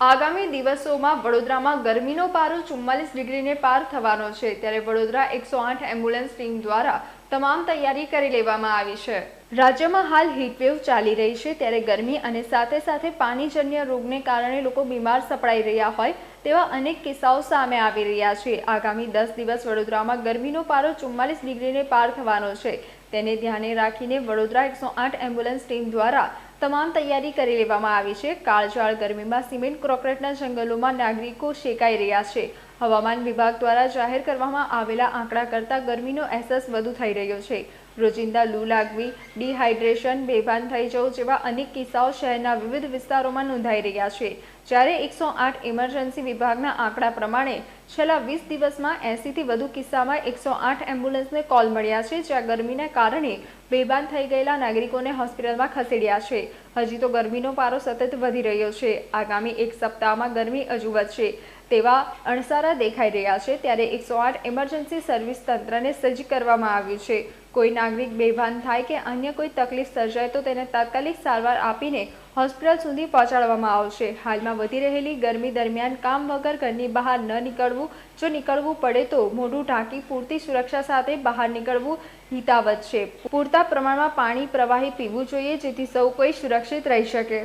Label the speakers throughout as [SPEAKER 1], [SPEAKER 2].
[SPEAKER 1] આગામી દિવસોમાં વડોદરામાં ગરમીનો પારો ચુમ્માલીસ ડિગ્રીને પાર થવાનો છે. ત્યારે વડોદરા એકસો આઠ એમ્બ્યુલન્સ ટીમ દ્વારા તમામ તૈયારી કરી લેવામાં આવી છે. રાજ્યમાં હાલ હીટવેવ ચાલી રહી છે. ત્યારે ગરમી અને સાથે સાથે પાણીજન્ય રોગને કારણે લોકો બીમાર સપડાઈ રહ્યા હોય તેવા અનેક કિસ્સાઓ સામે આવી રહ્યા છે. આગામી દસ દિવસ વડોદરામાં ગરમીનો પારો ચુમ્માલીસ ડિગ્રીને પાર થવાનો છે. તેને ધ્યાને રાખીને વડોદરા એકસો આઠ એમ્બ્યુલન્સ ટીમ દ્વારા તમામ તૈયારી કરી લેવામાં આવી છે. કાળઝાળ, ગરમીમાં સિમેન્ટ, ક્રોકરેટના જંગલોમાં નાગરિકો શેકાઈ રહ્યા છે. હવામાન વિભાગ દ્વારા જાહેર કરવામાં આવેલા આંકડા કરતાં ગરમીનો અહેસાસ વધુ થઈ રહ્યો છે. રોજિંદા લૂ લાગવી, ડિહાઇડ્રેશન બેભાન થઈ જવું જેવા અનેક કિસ્સાઓ શહેરના વિવિધ વિસ્તારોમાં નોંધાઈ રહ્યા છે. જ્યારે એકસો આઠ ઇમરજન્સી વિભાગના આંકડા પ્રમાણે છેલ્લા વીસ દિવસમાં એંસીથી વધુ કિસ્સામાં એકસો આઠ એમ્બ્યુલન્સને કોલ મળ્યા છે, જ્યાં ગરમીના કારણે બેભાન થઈ ગયેલા નાગરિકોને હોસ્પિટલમાં ખસેડ્યા છે. હજી તો ગરમીનો પારો સતત વધી રહ્યો છે. આગામી એક સપ્તાહમાં ગરમી હજુ વધશે. તેવા અણસારા દેખાઈ રહ્યા છે, ત્યારે એકસો આઠ ઇમરજન્સી સર્વિસ તંત્રને સજ્જ કરવામાં આવ્યું છે. કોઈ નાગરિક બેભાન થાય કે અન્ય કોઈ તકલીફ સર્જાય તો તેને તાત્કાલિક સારવાર આપીને હોસ્પિટલ સુધી પહોંચાડવામાં આવશે. હાલમાં વધી રહેલી ગરમી દરમિયાન કામ વગર ઘરની બહાર ન નીકળવું, જો નીકળવું પડે તો મોઢું ઢાંકી પૂરતી સુરક્ષા સાથે બહાર નીકળવું હિતાવત છે. પૂરતા પ્રમાણમાં પાણી પ્રવાહી પીવું જોઈએ જેથી સૌ કોઈ સુરક્ષિત રહી શકે.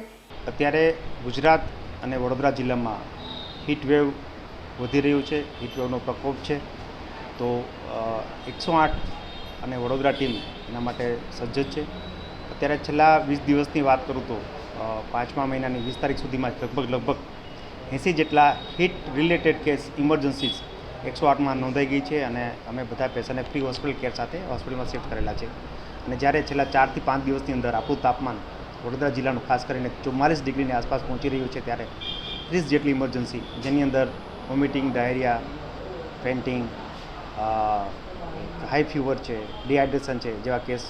[SPEAKER 2] અત્યારે ગુજરાત અને વડોદરા જિલ્લામાં હીટવેવ વધી રહ્યું છે. હીટવેવનો પ્રકોપ છે. તો એકસો આઠ અને વડોદરા ટીમ એના માટે સજ્જ છે. અત્યારે છેલ્લા વીસ દિવસની વાત કરું તો પાંચમા મહિનાની વીસ તારીખ સુધીમાં લગભગ લગભગ એંસી જેટલા હીટ રિલેટેડ કેસ ઇમરજન્સીસ એકસો આઠમાં નોંધાઈ ગઈ છે અને અમે બધા પેશન્ટને ફ્રી હોસ્પિટલ કેર સાથે હોસ્પિટલમાં શિફ્ટ કરેલા છે. અને જ્યારે છેલ્લા ચારથી પાંચ દિવસની અંદર આપણું તાપમાન વડોદરા જિલ્લાનું ખાસ કરીને ચુમ્માલીસ ડિગ્રીની આસપાસ પહોંચી રહ્યું છે ત્યારે ત્રીસ જેટલી ઇમરજન્સી જેની અંદર vomiting diarrhoea fainting high fever છે ડિહાઇડ્રેશન છે, જેવા કેસ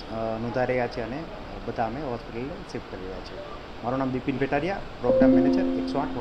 [SPEAKER 2] નોંધાઈ રહ્યા છે અને બધા અમે હોસ્પિટલ શિફ્ટ કરી રહ્યા છીએ. મારું નામ બિપિન પેટારિયા પ્રોગ્રામ મેનેજર એકસો આઠ